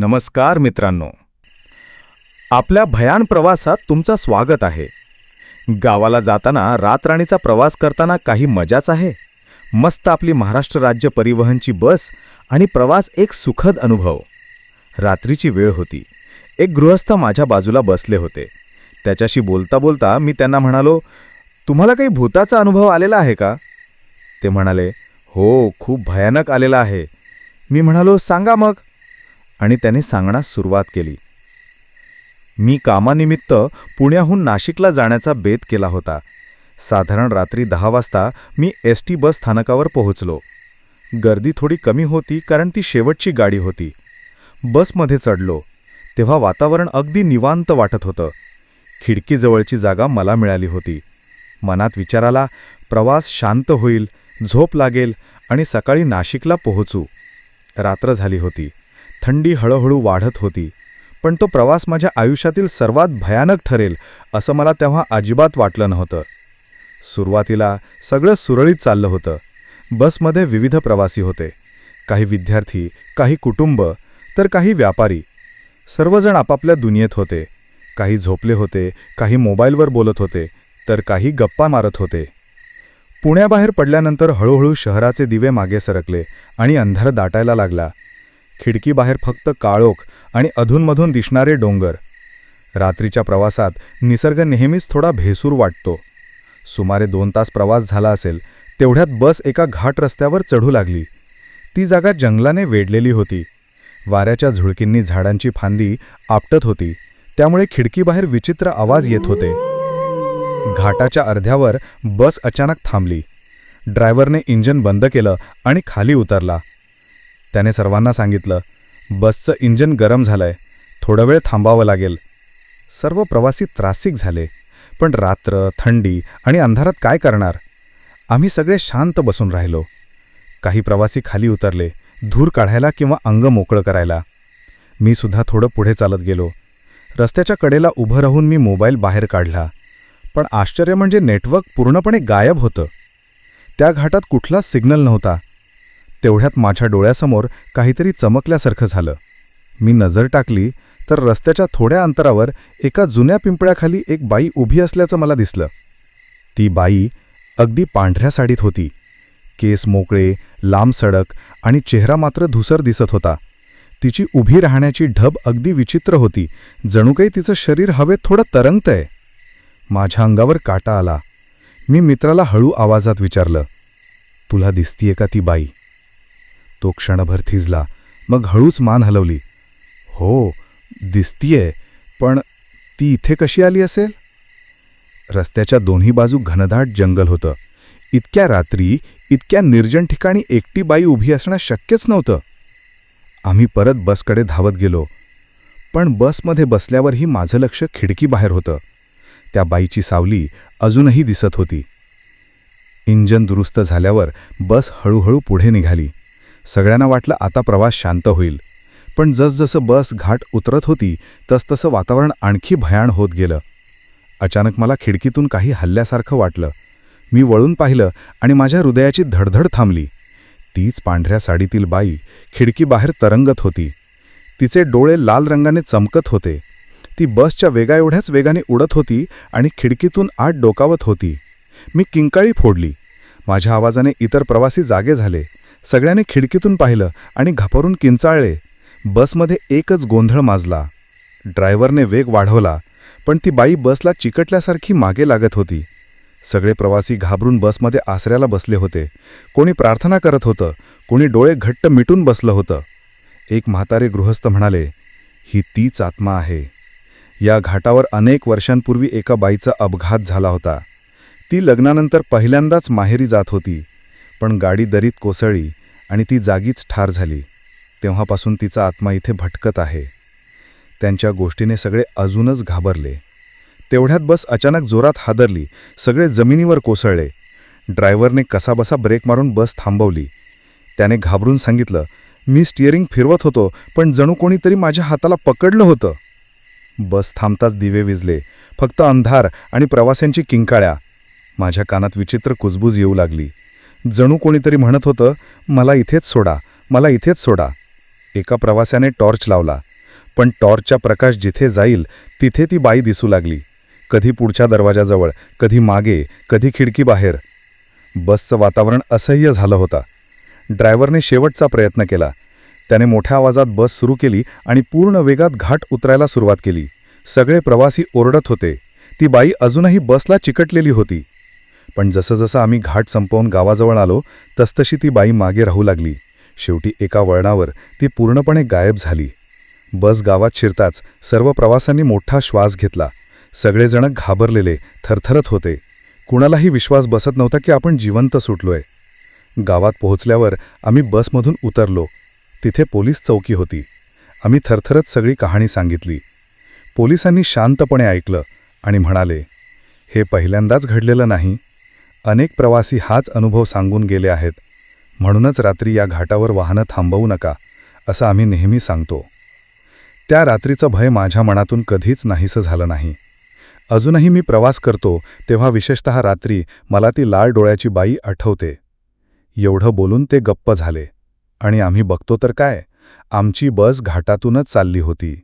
नमस्कार मित्रांनो. आपल्या भयान प्रवासात तुमचं स्वागत आहे. गावाला जाताना रातराणीचा प्रवास करताना काही मजाच आहे. मस्त आपली महाराष्ट्र राज्य परिवहनची बस आणि प्रवास एक सुखद अनुभव. रात्रीची वेळ होती. एक गृहस्थ माझ्या बाजूला बसले होते. त्याच्याशी बोलता बोलता मी त्यांना म्हणालो तुम्हाला काही भूताचा अनुभव आलेला आहे का? ते म्हणाले हो खूप भयानक आलेला आहे. मी म्हणालो सांगा मग. आणि त्याने सांगण्यास सुरुवात केली. मी कामानिमित्त पुण्याहून नाशिकला जाण्याचा बेत केला होता. साधारण रात्री दहा वाजता मी एस टी बस स्थानकावर पोहोचलो. गर्दी थोडी कमी होती कारण ती शेवटची गाडी होती. बसमध्ये चढलो. तेव्हा वातावरण अगदी निवांत वाटत होतं. खिडकीजवळची जागा मला मिळाली होती. मनात विचाराला प्रवास शांत होईल झोप लागेल आणि सकाळी नाशिकला पोहोचू. रात्र झाली होती. थंडी हळूहळू वाढत होती. पण तो प्रवास माझ्या आयुष्यातील सर्वात भयानक ठरेल असं मला तेव्हा अजिबात वाटलं नव्हतं. सुरुवातीला सगळं सुरळीत चाललं होतं. बसमध्ये विविध प्रवासी होते. काही विद्यार्थी काही कुटुंब तर काही व्यापारी. सर्वजण आपापल्या दुनियेत होते. काही झोपले होते काही मोबाईलवर बोलत होते तर काही गप्पा मारत होते. पुण्याबाहेर पडल्यानंतर हळूहळू शहराचे दिवे मागे सरकले आणि अंधार दाटायला लागला. खिडकीबाहेर फक्त काळोख आणि अधूनमधून दिसणारे डोंगर. रात्रीच्या प्रवासात निसर्ग नेहमीच थोडा भेसूर वाटतो. सुमारे दोन तास प्रवास झाला असेल तेवढ्यात बस एका घाट रस्त्यावर चढू लागली. ती जागा जंगलाने वेढलेली होती. वाऱ्याच्या झुळकींनी झाडांची फांदी आपटत होती. त्यामुळे खिडकीबाहेर विचित्र आवाज येत होते. घाटाच्या अर्ध्यावर बस अचानक थांबली. ड्रायव्हरने इंजन बंद केलं आणि खाली उतरला. त्याने सर्वांना सांगितलं बसचं इंजन गरम झालंय थोडा वेळ थांबावं लागेल. सर्व प्रवासी त्रासिक झाले पण रात्र थंडी आणि अंधारात काय करणार? आम्ही सगळे शांत बसून राहिलो. काही प्रवासी खाली उतरले धूर काढायला किंवा अंग मोकळं करायला. मी सुद्धा थोडं पुढे चालत गेलो. रस्त्याच्या कडेला उभं राहून मी मोबाईल बाहेर काढला. पण आश्चर्य म्हणजे नेटवर्क पूर्णपणे गायब होतं. त्या घाटात कुठलाच सिग्नल नव्हता. तेवढ्यात माझ्या डोळ्यासमोर काहीतरी चमकल्यासारखं झालं. मी नजर टाकली तर रस्त्याच्या थोड्या अंतरावर एका जुन्या पिंपळ्याखाली एक बाई उभी असल्याचं मला दिसलं. ती बाई अगदी पांढऱ्या साडीत होती. केस मोकळे लांब सडक आणि चेहरा मात्र धुसर दिसत होता. तिची उभी राहण्याची ढब अगदी विचित्र होती. जणू काही तिचं शरीर हवेत थोडं तरंगतंय. माझ्या अंगावर काटा आला. मी मित्राला हळू आवाजात विचारलं तुला दिसतीये का ती बाई? तो क्षणभर थिजला. मग हळूच मान हलवली. हो दिसतीये पण ती इथे कशी आली असेल? रस्त्याच्या दोन्ही बाजू घनदाट जंगल होतं. इतक्या रात्री इतक्या निर्जन ठिकाणी एकटी बाई उभी असणं शक्यच नव्हतं. आम्ही परत बसकडे धावत गेलो. पण बसमध्ये बसल्यावरही माझं लक्ष खिडकीबाहेर होतं. त्या बाईची सावली अजूनही दिसत होती. इंजन दुरुस्त झाल्यावर बस हळूहळू पुढे निघाली. सगळ्यांना वाटलं आता प्रवास शांत होईल. पण जसजसं बस घाट उतरत होती तसतसं वातावरण आणखी भयाण होत गेलं. अचानक मला खिडकीतून काही हल्ल्यासारखं वाटलं. मी वळून पाहिलं आणि माझ्या हृदयाची धडधड थांबली. तीच पांढऱ्या साडीतील बाई खिडकीबाहेर तरंगत होती. तिचे डोळे लाल रंगाने चमकत होते. ती बसच्या वेगा एवढ्याच वेगाने उडत होती आणि खिडकीतून आत डोकावत होती. मी किंकाळी फोडली. माझ्या आवाजाने इतर प्रवासी जागे झाले. सगळ्यांनी खिडकीतून पाहिलं आणि घाबरून किंचाळले. बसमध्ये एकच गोंधळ माजला. ड्रायव्हरने वेग वाढवला पण ती बाई बसला चिकटल्यासारखी मागे लागत होती. सगळे प्रवासी घाबरून बसमध्ये आसऱ्याला बसले होते. कोणी प्रार्थना करत होतं कोणी डोळे घट्ट मिटून बसलं होतं. एक म्हातारे गृहस्थ म्हणाले ही तीच आत्मा आहे. या घाटावर अनेक वर्षांपूर्वी एका बाईचा अपघात झाला होता. ती लग्नानंतर पहिल्यांदाच माहेरी जात होती पण गाडी दरीत कोसळली. आणि ती जागीच ठार झाली. तेव्हापासून तिचा आत्मा इथे भटकत आहे. त्यांच्या गोष्टीने सगळे अजूनच घाबरले. तेवढ्यात बस अचानक जोरात हादरली. सगळे जमिनीवर कोसळले. ड्रायव्हरने कसाबसा ब्रेक मारून बस थांबवली. त्याने घाबरून सांगितलं मी स्टिअरिंग फिरवत होतो पण जणू कोणीतरी माझ्या हाताला पकडलं होतं. बस थांबताच दिवे विजले. फक्त अंधार आणि प्रवाशांची किंकाळ्या. माझ्या कानात विचित्र कुजबूज येऊ लागली. जणू कोणीतरी म्हणत होतं मला इथेच सोडा मला इथेच सोडा. एका प्रवाशाने टॉर्च लावला. पण टॉर्चचा प्रकाश जिथे जाईल तिथे ती बाई दिसू लागली. कधी पुढच्या दरवाजाजवळ कधी मागे कधी खिडकी बाहेर. बसचं वातावरण असह्य झालं होता. ड्रायव्हरने शेवटचा प्रयत्न केला. त्याने मोठ्या आवाजात बस सुरू केली आणि पूर्ण वेगात घाट उतरायला सुरुवात केली. सगळे प्रवासी ओरडत होते. ती बाई अजूनही बसला चिकटलेली होती. पण जसं जसं आम्ही घाट संपवून गावाजवळ आलो तसतशी ती बाई मागे राहू लागली. शेवटी एका वळणावर ती पूर्णपणे गायब झाली. बस गावात शिरताच सर्व प्रवाशांनी मोठा श्वास घेतला. सगळेजण घाबरलेले थरथरत होते. कुणालाही विश्वास बसत नव्हता की आपण जिवंत सुटलोय. गावात पोहोचल्यावर आम्ही बसमधून उतरलो. तिथे पोलीस चौकी होती. आम्ही थरथरत सगळी कहाणी सांगितली. पोलिसांनी शांतपणे ऐकलं आणि म्हणाले हे पहिल्यांदाच घडलेलं नाही. अनेक प्रवासी हाच अनुभव सांगून गेले आहेत. म्हणूनच रात्री या घाटावर वाहनं थांबवू नका असं आम्ही नेहमी सांगतो. त्या रात्रीचं भय माझ्या मनातून कधीच नाहीसं झालं नाही. अजूनही मी प्रवास करतो तेव्हा विशेषतः रात्री मला ती लाल डोळ्याची बाई आठवते. एवढं बोलून ते गप्प झाले. आणि आम्ही बघतो तर काय आमची बस घाटातूनच चालली होती.